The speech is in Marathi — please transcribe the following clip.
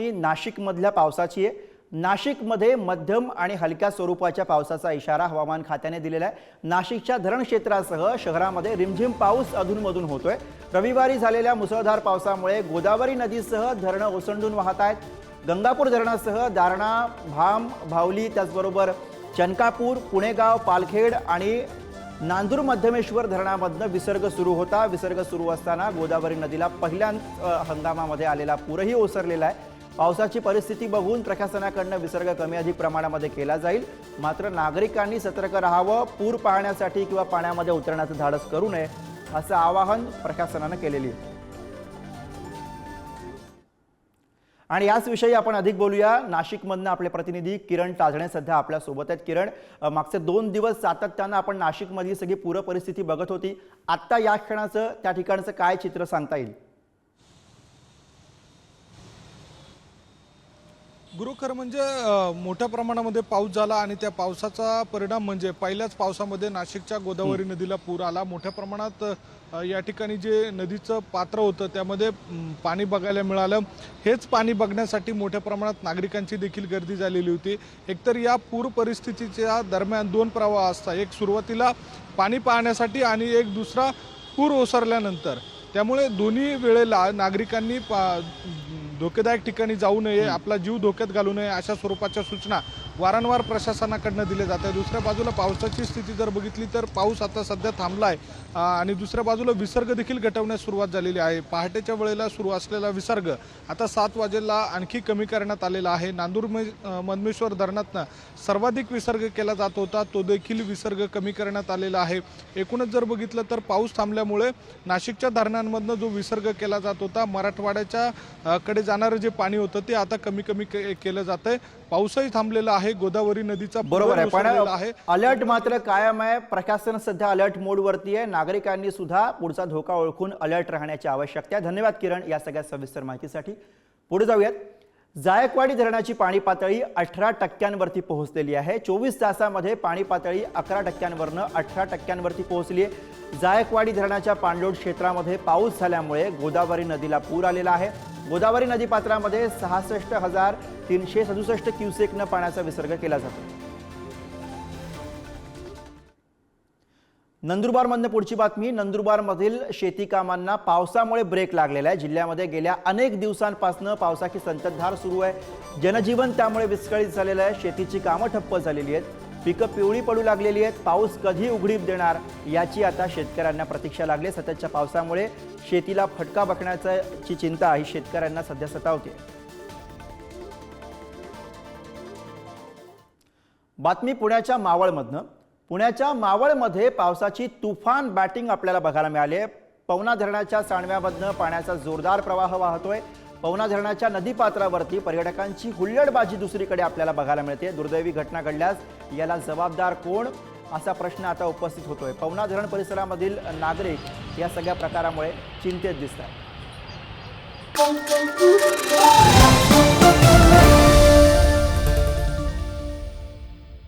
बातमी नाशिकमधल्या पावसाची आहे. नाशिकमध्ये मध्यम आणि हलक्या स्वरूपाच्या पावसाचा इशारा हवामान खात्याने दिलेला आहे. नाशिकच्या धरण क्षेत्रासह शहरामध्ये रिमझिम पाऊस अधूनमधून होतोय. रविवारी झालेल्या मुसळधार पावसामुळे गोदावरी नदीसह धरणं ओसंडून वाहत आहेत. गंगापूर धरणासह दारणा भाम भावली त्याचबरोबर चनकापूर पुणेगाव पालखेड आणि नांदूर मध्यमेश्वर धरणामधनं विसर्ग सुरू होता. विसर्ग सुरू असताना गोदावरी नदीला पहिल्या हंगामामध्ये आलेला पूरही ओसरलेला आहे. पावसाची परिस्थिती बघून प्रशासनाकडनं विसर्ग कमी अधिक प्रमाणामध्ये केला जाईल. मात्र नागरिकांनी सतर्क राहावं पूर पाहण्यासाठी किंवा पाण्यामध्ये उतरण्याचं धाडस करू नये असं आवाहन प्रशासनानं केलेली आहे. आणि याच विषयी आपण अधिक बोलूया. नाशिकमधनं आपले प्रतिनिधी किरण ताजणे सध्या आपल्यासोबत आहेत. किरण मागचे दोन दिवस सातत्यानं आपण नाशिकमधली सगळी पूर परिस्थिती बघत होती. आत्ता या क्षणाचं त्या ठिकाणचं काय चित्र सांगता येईल? गुरु खरं म्हणजे मोठ्या प्रमाणामध्ये पाऊस झाला आणि त्या पावसाचा परिणाम म्हणजे पहिल्याच पावसामध्ये नाशिकच्या गोदावरी नदीला पूर आला. मोठ्या प्रमाणात या ठिकाणी जे नदीचं पात्र होतं त्यामध्ये पाणी बघायला मिळालं. हेच पाणी बघण्यासाठी मोठ्या प्रमाणात नागरिकांची देखील गर्दी झालेली होती. एकतर या पूर परिस्थितीच्या दरम्यान दोन प्रवाह असतात. एक सुरुवातीला पाणी पाहण्यासाठी आणि एक दुसरा पूर ओसरल्यानंतर. त्यामुळे दोन्ही वेळेला नागरिकांनी पा- धोकेदायक ठिकाणी जाऊ नये आपला जीव धोक्यात घालू नये अशा स्वरूपाच्या सूचना वारंवार प्रशासनाकडनं दिले जात आहे. दुसऱ्या बाजूला पावसाची स्थिती जर बघितली तर पाऊस आता सध्या थांबला आहे आणि दुसऱ्या बाजूला विसर्ग देखील घटवण्यास सुरुवात झालेली आहे. पहाटेच्या वेळेला सुरू असलेला विसर्ग आता सात वाजेला आणखी कमी करण्यात आलेला आहे. नांदूर मै- मधमेश्वर धरणातनं सर्वाधिक विसर्ग केला जात होता. तो देखील विसर्ग कमी करण्यात आलेला आहे. एकूणच जर बघितलं तर पाऊस थांबल्यामुळे नाशिकच्या धरणांमधनं जो विसर्ग केला जात होता मराठवाड्याच्या कडे जाणारं जे पाणी होतं ते आता कमी कमी के- केलं आहे पाऊसही थांबलेला आहे. गोदावरी नदीचा बरोबर आहे. पण आहे. अलर्ट मात्र कायम आहे. प्रशासन सध्या अलर्ट मोडवरती आहे. नागरिकांनी सुद्धा पुढचा धोका ओळखून अलर्ट राहण्याची आवश्यकता आहे. धन्यवाद किरण या सगळ्या सविस्तर माहितीसाठी. पुढे जाऊयात. जायकवाडी धरणाची पाणी पातळी अठरा टक्क्यांवरती पोहोचलेली आहे. चोवीस तासामध्ये पाणी पातळी अकरा टक्क्यांवरनं अठरा टक्क्यांवरती पोहोचली आहे. जायकवाडी धरणाच्या पाणलोट क्षेत्रामध्ये पाऊस झाल्यामुळे गोदावरी नदीला पूर आलेला आहे. गोदावरी नदी पात्रामध्ये सहासष्ट हजार तीनशे सदुसष्ट क्युसेकनं पाण्याचा विसर्ग केला जातो. नंदुरबारमधनं पुढची बातमी नंदुरबारमधील शेती कामांना पावसामुळे ब्रेक लागलेला आहे. जिल्ह्यामध्ये गेल्या अनेक दिवसांपासून पावसाची संततधार सुरू आहे. जनजीवन त्यामुळे विस्कळीत झालेलं आहे. शेतीची कामं ठप्प झालेली आहेत. पिकं पिवळी पडू लागलेली आहेत. पाऊस कधी उघडीप देणार याची आता शेतकऱ्यांना प्रतीक्षा लागली आहे. सततच्या पावसामुळे शेतीला फटका बसण्याची चिंता ही शेतकऱ्यांना सध्या सतावते. बातमी पुण्याच्या मावळमधनं. पुण्याच्या मावळमध्ये पावसाची तुफान बॅटिंग आपल्याला बघायला मिळाली आहे. पवना धरणाच्या सांडव्यामधनं पाण्याचा जोरदार प्रवाह वाहतोय. पवना धरणाच्या नदीपात्रावरती पर्यटकांची हुल्लडबाजी दुसरीकडे आपल्याला बघायला मिळते. दुर्दैवी घटना घडल्यास याला जबाबदार कोण? असा प्रश्न आता उपस्थित होतोय. पवना धरण परिसरामधील नागरिक या सगळ्या प्रकारामुळे चिंतेत दिसत आहेत